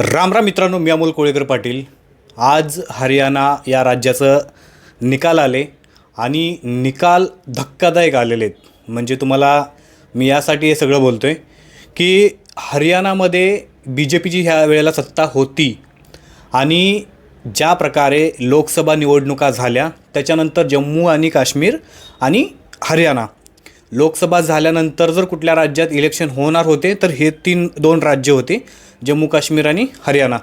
राम राम मित्रांनो मी अमोल कोळेकर पाटील. आज हरियाणा या राज्याचं निकाल आले आणि निकाल धक्कादायक आलेले आहेत. म्हणजे तुम्हाला मी यासाठी हे सगळं बोलतो आहे की हरियाणामध्ये बी जे पीची ह्या वेळेला सत्ता होती आणि ज्या प्रकारे लोकसभा निवडणुका झाल्या त्याच्यानंतर जम्मू आणि काश्मीर आणि हरियाणा. लोकसभा झाल्यानंतर जर कुठल्या राज्यात इलेक्शन होणार होते तर हे तीन दोन राज्य होते. जम्मू काश्मीर आणि हरियाणा.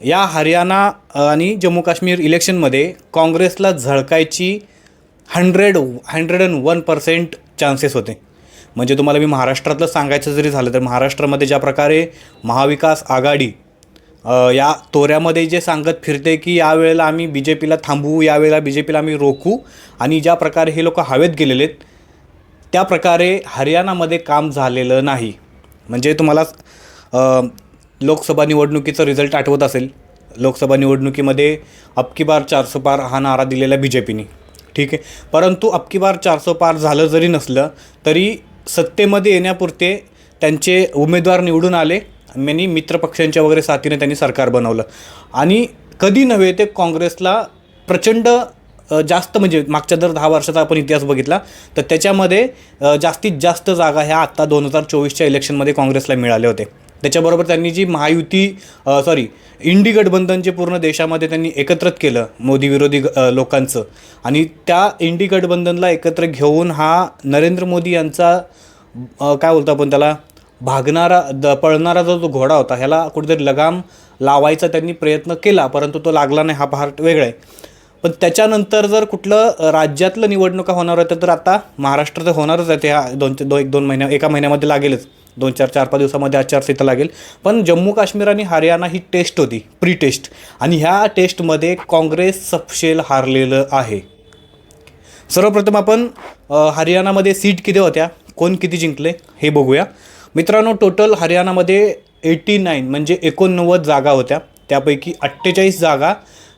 या हरियाणा आणि जम्मू काश्मीर इलेक्शनमध्ये काँग्रेसला झळकायची hundred hundred and one percent chances होते. म्हणजे तुम्हाला मी महाराष्ट्रातलं सांगायचं जरी झालं तर महाराष्ट्रामध्ये ज्या प्रकारे महाविकास आघाडी या तोऱ्यामध्ये जे सांगत फिरते की यावेळेला आम्ही बी जे पीला थांबवू यावेळेला बी जे पीला आम्ही रोखू आणि ज्या प्रकारे हे लोक हवेत गेलेले आहेत त्या प्रकारे हरियाणामध्ये काम झालेलं नाही. म्हणजे तुम्हाला लोकसभा निवडणुकीचं रिझल्ट आठवत असेल. लोकसभा निवडणुकीमध्ये अबकी बार चारसो पार हा नारा दिलेला बी जे पीने ठीक आहे? परंतु अबकी बार चारसो पार झालं जरी नसलं तरी सत्तेमध्ये येण्यापुरते त्यांचे उमेदवार निवडून आले. आणि मित्रपक्षांच्या वगैरे साथीने त्यांनी सरकार बनवलं. आणि कधी नव्हे ते काँग्रेसला प्रचंड जास्त म्हणजे मागच्या दर दहा वर्षाचा आपण इतिहास बघितला तर त्याच्यामध्ये जास्तीत जास्त जागा ह्या आत्ता दोन हजार चोवीसच्या इलेक्शनमध्ये काँग्रेसला मिळाले होते. त्याच्याबरोबर त्यांनी जी महायुती सॉरी इंडी गठबंधनचे पूर्ण देशामध्ये त्यांनी एकत्रित केलं मोदी विरोधी लोकांचं. आणि त्या इंडी गठबंधनला एकत्र घेऊन हा नरेंद्र मोदी यांचा काय बोलतो आपण त्याला भागणारा द पळणारा जो जो घोडा होता ह्याला कुठेतरी लगाम लावायचा त्यांनी प्रयत्न केला परंतु तो लागला नाही. हा पार्ट वेगळा आहे. पण त्याच्यानंतर जर कुठलं राज्यातलं निवडणुका होणार होत्या तर आता महाराष्ट्र तर होणारच आहे ते ह्या दोन दो एक दोन महिन्या एका महिन्यामध्ये लागेलच. दोन चार चार पाच दिवसामध्ये आचारसंहिता लागेल. पण जम्मू काश्मीर आणि हरियाणा ही टेस्ट होती प्री टेस्ट आणि ह्या टेस्टमध्ये काँग्रेस सपशेल हारलेलं आहे. सर्वप्रथम आपण हरियाणामध्ये सीट किती होत्या? कोण किती जिंकले? हे बघूया. मित्रांनो टोटल हरियाणामध्ये एटी नाईन म्हणजे एकोणनव्वद जागा होत्या. त्यापैकी अठ्ठेचाळीस जागा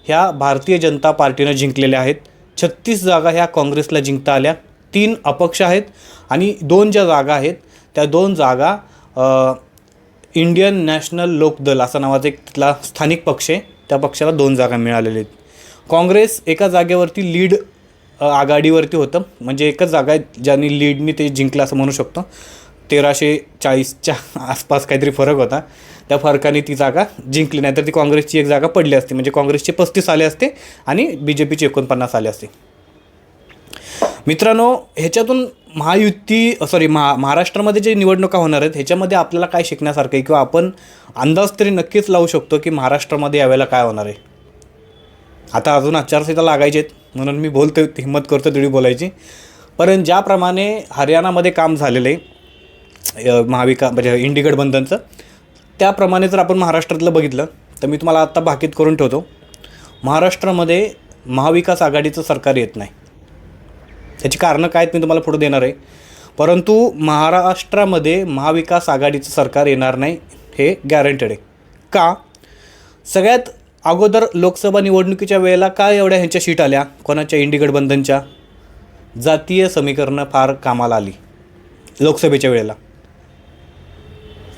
ह्या भारतीय जनता पार्टीनं जिंकलेल्या आहेत. छत्तीस जागा ह्या काँग्रेसला जिंकता आल्या. तीन अपक्ष आहेत आणि दोन ज्या जागा आहेत त्या दोन जागा इंडियन नॅशनल लोकदल असा नावाचा एक तिथला स्थानिक पक्ष आहे. त्या पक्षाला दोन जागा मिळालेल्या आहेत. काँग्रेस एका जागेवरती लीड आघाडीवरती होतं. म्हणजे एकच जागा आहे ज्यांनी लीडनी ते जिंकलं असं म्हणू शकतो. तेराशे चाळीसच्या आसपास काहीतरी फरक होता. त्या फरकाने ती जागा जिंकली. नाही तर ती काँग्रेसची एक जागा पडली असती. म्हणजे काँग्रेसचे पस्तीस आले असते आणि बी जे पीचे एकोणपन्नास आले असते. मित्रांनो ह्याच्यातून महायुती सॉरी महा महाराष्ट्रामध्ये जे निवडणुका होणार आहेत ह्याच्यामध्ये आपल्याला काय शिकण्यासारखं आहे? किंवा आपण अंदाज तरी नक्कीच लावू शकतो की महाराष्ट्रामध्ये यावेळेला काय होणार आहे? आता अजून आचारसंहिता लागायची आहेत. म्हणून मी बोलतो हिंमत करतो तेवढी बोलायची. पण ज्याप्रमाणे हरियाणामध्ये काम झालेलं आहे महाविका म्हणजे इंडी गठबंधनचं त्याप्रमाणे जर आपण महाराष्ट्रातलं बघितलं तर मी तुम्हाला आत्ता भाकीत करून ठेवतो. महाराष्ट्रामध्ये महाविकास आघाडीचं सरकार येत नाही. त्याची कारणं काय आहेत मी तुम्हाला पुढे देणार आहे. परंतु महाराष्ट्रामध्ये महाविकास आघाडीचं सरकार येणार नाही हे गॅरंटेड आहे. का? सगळ्यात अगोदर लोकसभा निवडणुकीच्या वेळेला काय एवढ्या ह्यांच्या शीट आल्या? कोणाच्या? इंडी गठबंधनच्या जातीय समीकरणं फार कामाला आली. लोकसभेच्या वेळेला.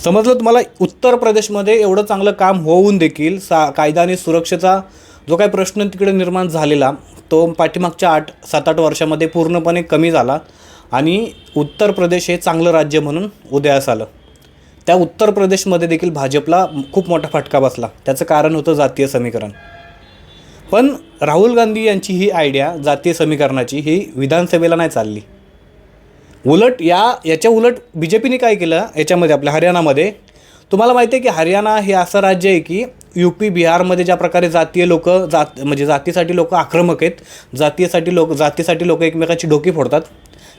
समजलं तुम्हाला? उत्तर प्रदेशमध्ये एवढं चांगलं काम होऊन देखील सा कायदा आणि सुरक्षेचा जो काही प्रश्न तिकडे निर्माण झालेला तो पाठीमागच्या आठ सात आठ वर्षामध्ये पूर्णपणे कमी झाला आणि उत्तर प्रदेश हे चांगलं राज्य म्हणून उदयास आलं. त्या उत्तर प्रदेशमध्ये देखील भाजपला खूप मोठा फटका बसला. त्याचं कारण होतं जातीय समीकरण. पण राहुल गांधी यांची ही आयडिया जातीय समीकरणाची ही विधानसभेला नाही चालली. उलट या याच्या उलट बी जे पीने काय केलं याच्यामध्ये आपल्या हरियाणामध्ये? तुम्हाला माहिती आहे की हरियाणा हे असं राज्य आहे की यू पी बिहारमध्ये ज्या प्रकारे जातीय लोक जात म्हणजे जातीसाठी लोक आक्रमक आहेत जातीयसाठी लोक जातीसाठी लोक एकमेकाची डोकी फोडतात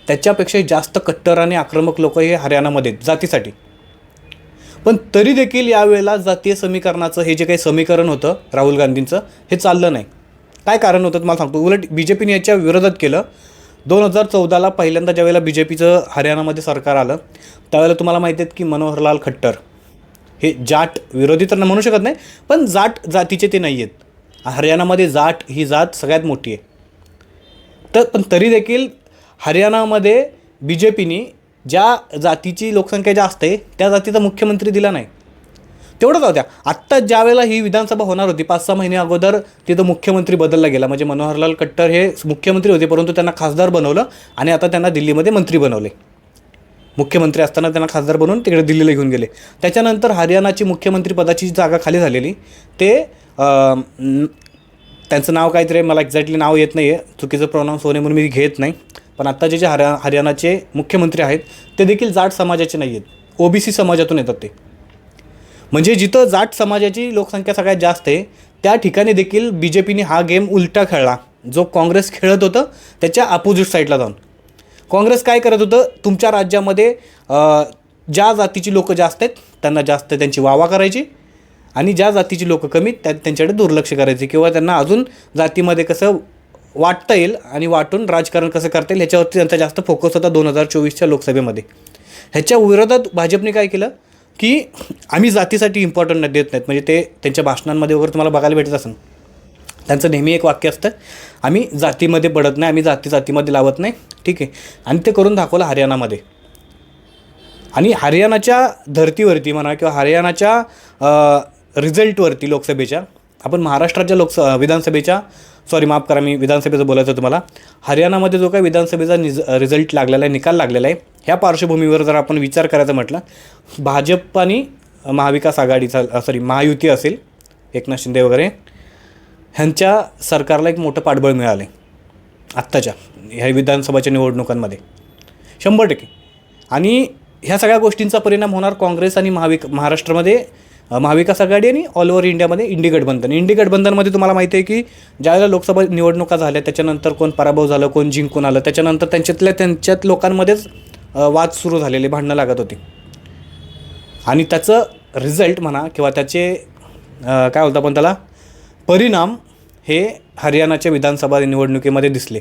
त्याच्यापेक्षा जास्त कट्टर आणि आक्रमक लोक हे हरियाणामध्ये आहेत जातीसाठी. पण तरी देखील यावेळेला जातीय समीकरणाचं हे जे काही समीकरण होतं राहुल गांधींचं हे चाललं नाही. काय कारण होतं तुम्हाला सांगतो. उलट बी जे पीने याच्या विरोधात केलं दोन हजार चौदाला पहिल्यांदा ज्यावेळेला बी जे पीचं हरियाणामध्ये सरकार आलं त्यावेळेला तुम्हाला माहिती आहेत की मनोहरलाल खट्टर हे जाट विरोधी तर म्हणू शकत नाही पण जाट जातीचे ते नाही आहेत. हरियाणामध्ये जाट ही जात सगळ्यात मोठी आहे. तर पण तरी देखील हरियाणामध्ये बी जे पीने ज्या जातीची लोकसंख्या जास्त आहे त्या जातीचा मुख्यमंत्री दिला नाही. तेवढं जाऊ द्या. आत्ता ज्या वेळेला ही विधानसभा होणार होती पाच सहा महिने अगोदर तिथं मुख्यमंत्री बदलला गेला. म्हणजे मनोहरलाल कट्टर हे मुख्यमंत्री होते परंतु त्यांना खासदार बनवलं आणि आता त्यांना दिल्लीमध्ये मंत्री बनवले. मुख्यमंत्री असताना त्यांना खासदार बनवून तिकडे दिल्लीला घेऊन गेले. त्याच्यानंतर हरियाणाची मुख्यमंत्री पदाची जी जागा खाली झालेली ते त्यांचं नाव काहीतरी मला एक्झॅक्टली नाव येत नाही आहे चुकीचं प्रोनाऊन्स होणे म्हणून मी घेत नाही. पण आत्ताचे जे हरिया हरियाणाचे मुख्यमंत्री आहेत ते देखील जाट समाजाचे नाही आहेत ओबीसी समाजातून येतात ते. म्हणजे जिथं जाट समाजाची लोकसंख्या सगळ्यात जास्त आहे त्या ठिकाणी देखील बी जे पीने हा गेम उलटा खेळला. जो काँग्रेस खेळत होतं त्याच्या अपोजिट साईडला जाऊन. काँग्रेस काय करत होतं तुमच्या राज्यामध्ये ज्या जातीची लोकं जास्त आहेत त्यांना जास्त त्यांची वावा करायची आणि ज्या जातीची लोकं कमी त्या त्यांच्याकडे दुर्लक्ष करायचे किंवा त्यांना अजून जातीमध्ये कसं वाटता येईल आणि वाटून राजकारण कसं करता येईल ह्याच्यावरती त्यांचा जास्त फोकस होता दोन हजार चोवीसच्या लोकसभेमध्ये. ह्याच्या विरोधात भाजपने काय केलं की आम्ही जातीसाठी इम्पॉर्टंट देत नाहीत. म्हणजे ते त्यांच्या भाषणांमध्ये वगैरे तुम्हाला बघायला भेटत असेल. त्यांचं नेहमी एक वाक्य असतं आम्ही जातीमध्ये पडत नाही आम्ही जाती जातीमध्ये लावत नाही. ठीक आहे. आणि ते करून दाखवलं हरियाणामध्ये. आणि हरियाणाच्या धर्तीवरती म्हणा किंवा हरियाणाच्या रिझल्टवरती लोकसभेच्या आपण महाराष्ट्राच्या लोकस विधानसभेच्या सॉरी माफ करा मी विधानसभेचं बोलायचं तुम्हाला. हरियाणामध्ये जो काही विधानसभेचा निज रिझल्ट लागलेला आहे निकाल लागलेला आहे ह्या पार्श्वभूमीवर जर आपण विचार करायचा म्हटलं भाजप आणि महाविकास आघाडीचा सॉरी महायुती असेल एकनाथ शिंदे वगैरे ह्यांच्या सरकारला एक मोठं पाठबळ मिळालं आहे आत्ताच्या ह्या विधानसभाच्या निवडणुकांमध्ये. शंभर टक्के. आणि ह्या सगळ्या गोष्टींचा परिणाम होणार काँग्रेस आणि महाविक महाराष्ट्रामध्ये महाविकास आघाडी आणि ऑल ओव्हर इंडियामध्ये इंडी गठबंधन इंडी गठबंधनमध्ये तुम्हाला माहिती आहे की ज्यावेळेला लोकसभा निवडणुका झाल्या त्याच्यानंतर कोण पराभव झालं कोण जिंकून आलं त्याच्यानंतर त्यांच्यातल्या त्यांच्यात लोकांमध्येच वाद सुरू झालेले भांडणं लागत होती. आणि त्याचं रिझल्ट म्हणा किंवा त्याचे काय बोलतो आपण त्याला परिणाम हे हरियाणाच्या विधानसभा निवडणुकीमध्ये दिसले.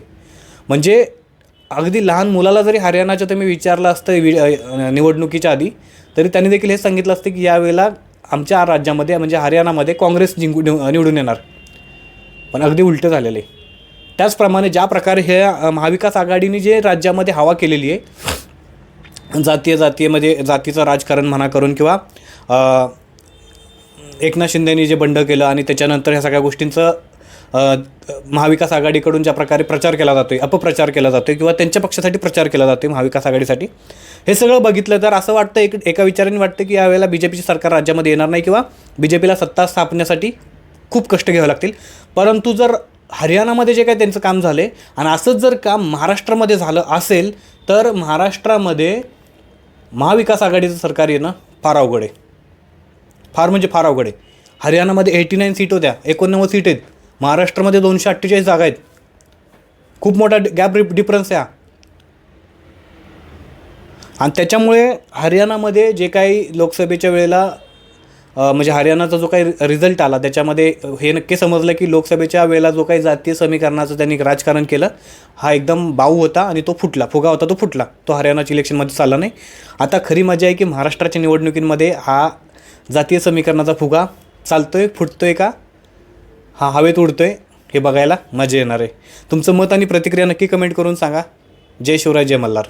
म्हणजे अगदी लहान मुलाला जरी हरियाणाचं तुम्ही विचारलं असतं वि निवडणुकीच्या आधी तरी त्यांनी देखील हे सांगितलं असतं की यावेळेला आमच्या राज्यामध्ये म्हणजे हरियाणामध्ये काँग्रेस जिंकू निवडून येणार. पण अगदी उलटं झालेलं आहे. त्याचप्रमाणे ज्या प्रकारे हे महाविकास आघाडीने जे राज्यामध्ये हवा केलेली आहे जातीय जातीयमध्ये जातीचं राजकारण म्हणा करून किंवा एकनाथ शिंदेनी जे बंड केलं आणि त्याच्यानंतर ह्या सगळ्या गोष्टींचं महाविकास आघाडीकडून ज्या प्रकारे प्रचार केला जातो आहे अपप्रचार केला जातो आहे किंवा त्यांच्या पक्षासाठी प्रचार केला जातो आहे महाविकास आघाडीसाठी हे सगळं बघितलं तर असं वाटतं एक एका विचाराने वाटतं की यावेळेला बी जे पीचे सरकार राज्यामध्ये येणार नाही किंवा बी जे पीला सत्ता स्थापण्यासाठी खूप कष्ट घ्यावे लागतील. परंतु जर हरियाणामध्ये जे काही त्यांचं काम झालं आहे आणि असंच जर काम महाराष्ट्रामध्ये झालं असेल तर महाराष्ट्रामध्ये महाविकास आघाडीचं सरकार येणं फार अवघड आहे. फार म्हणजे फार अवघड आहे. हरियाणामध्ये एटी नाईन सीट होत्या एकोणनव्वद सीट आहेत. महाराष्ट्रामध्ये दोनशे अठ्ठेचाळीस जागा आहेत. खूप मोठा गॅप डिफरन्स आहे आणि त्याच्यामुळे हरियाणामध्ये जे काही लोकसभेच्या वेळेला म्हणजे हरियाणाचा जो काही रिझल्ट आला त्याच्यामध्ये हे नक्की समजलं की लोकसभेच्या वेळेला जो काही जातीय समीकरणाचं त्यांनी राजकारण केलं हा एकदम बाऊ होता आणि तो फुटला. फुगा होता तो फुटला. तो हरियाणाच्या इलेक्शनमध्ये चालला नाही. आता खरी मजा आहे की महाराष्ट्राच्या निवडणुकींमध्ये हा जातीय समीकरणाचा फुगा चालतोय फुटतोय का? हा हवेत उडतोय हे बघायला मजा येणार आहे. तुमचं मत आणि प्रतिक्रिया नक्की कमेंट करून सांगा. जय शिवराय जय मल्हार.